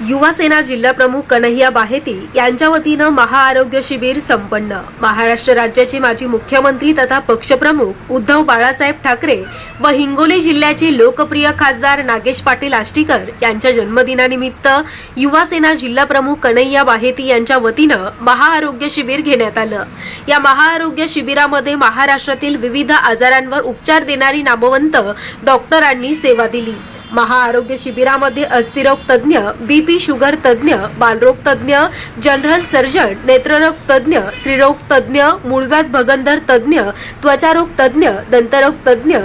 युवा सेना कन्हैया बाहेती यांच्या वतीनं महाआरोग्य शिबिर संपन्न. महाराष्ट्र राज्याचे माजी मुख्यमंत्री तथा पक्षप्रमुख उद्धव बाळासाहेब ठाकरे व हिंगोली जिल्ह्याचे लोकप्रिय खासदार नागेश पाटील आष्टीकर यांच्या जन्मदिनानिमित्त युवा सेना कन्हैया बाहेती यांच्या वतीनं महाआरोग्य शिबिर घेण्यात आलं. या महाआरोग्य शिबिरामध्ये महाराष्ट्रातील विविध आजारांवर उपचार देणारी नामवंत डॉक्टरांनी सेवा दिली. महाआरोग्य शिबिरामध्ये अस्थिरोग तज्ज्ञ बीपी शुगर तज्ज्ञ बालरोग तज्ज्ञ जनरल सर्जन नेत्ररोग तज्ज्ञ स्त्रीरोग तज्ज्ञ मूळव्याध भगंदर तज्ज्ञ त्वचारोग तज्ज्ञ दंतरोग तज्ज्ञ.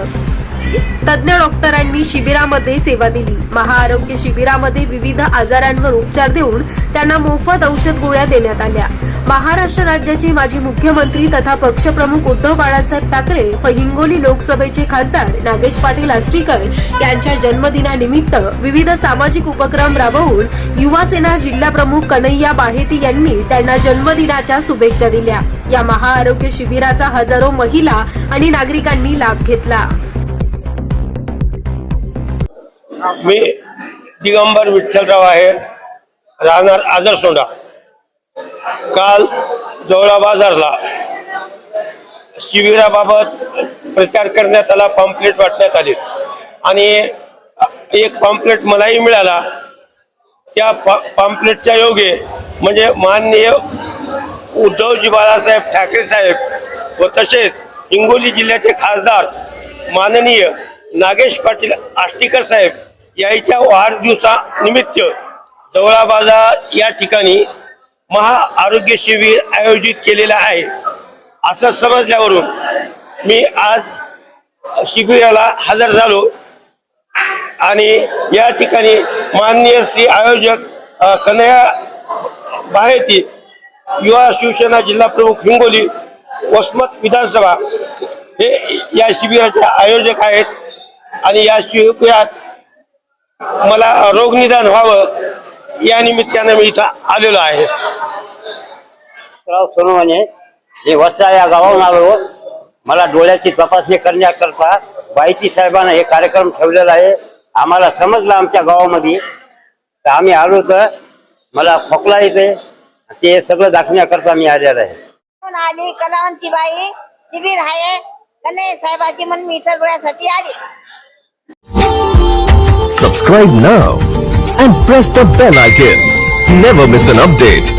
तज्ज्ञ डॉक्टरांनी शिबिरामध्ये सेवा दिली. महाआरोग्य शिबिरामध्ये विविध आजारांवर उपचार देऊन त्यांना मोफत औषध गोळ्या देण्यात आल्या. महाराष्ट्र राज्याचे माजी मुख्यमंत्री तथा पक्षप्रमुख उद्धव बाळासाहेब ठाकरे व हिंगोली लोकसभेचे खासदार नागेश पाटील आष्टीकर यांच्या जन्मदिनानिमित्त विविध सामाजिक उपक्रम राबवून युवा सेना जिल्हा प्रमुख कन्हैया बाहेती यांनी त्यांना जन्मदिनाच्या शुभेच्छा दिल्या. या महाआरोग्य शिबिराचा हजारो महिला आणि नागरिकांनी लाभ घेतला. मी दिगंबर विठ्ठलराव आहे राहणार आदरसोंडा. काल जवळा बाजारला शिबिराबाबत प्रचार करण्यात आला पॉम्पलेट वाटण्यात आले. आणि एक पॉम्पलेट मलाही मिळाला. त्या पॉम्पलेटच्या योगे म्हणजे माननीय उद्धवजी बाळासाहेब ठाकरे साहेब व तसेच हिंगोली जिल्ह्याचे खासदार माननीय नागेश पाटील आष्टीकर साहेब यांच्या वाढदिवसानिमित्त जवळा बाजार या ठिकाणी महाआरोग्य शिबिर आयोजित केलेलं आहे. असं समजल्यावरून मी आज शिबिराला हजर झालो. आणि या ठिकाणी माननीय श्री आयोजक कन्हैया बाहेती युवा शिवसेना जिल्हा प्रमुख हिंगोली वसमत विधानसभा हे या शिबिराचे आयोजक आहेत. आणि या शिबिरात मला रोगनिदान व्हावं या निमित्तानं मी इथं आलेलो आहे. राव सोनवणे हे वर्षा या गावाहून आलो मला डोळ्याची तपासणी करण्याकरता बाईती साहेबांना हे कार्यक्रम ठेवलेला आहे. आम्हाला समजलं आमच्या गावामध्ये. तर आम्ही आलो तर मला खोकला येते ते सगळं दाखवण्याकरता मी आलेलो आहे. आली? कलावंतीबाई शिबिर आहे. कन्हैया साहेबाची म्हणून मी इतर डोळ्यासाठी आली. Subscribe now and press the bell icon. Never miss an update.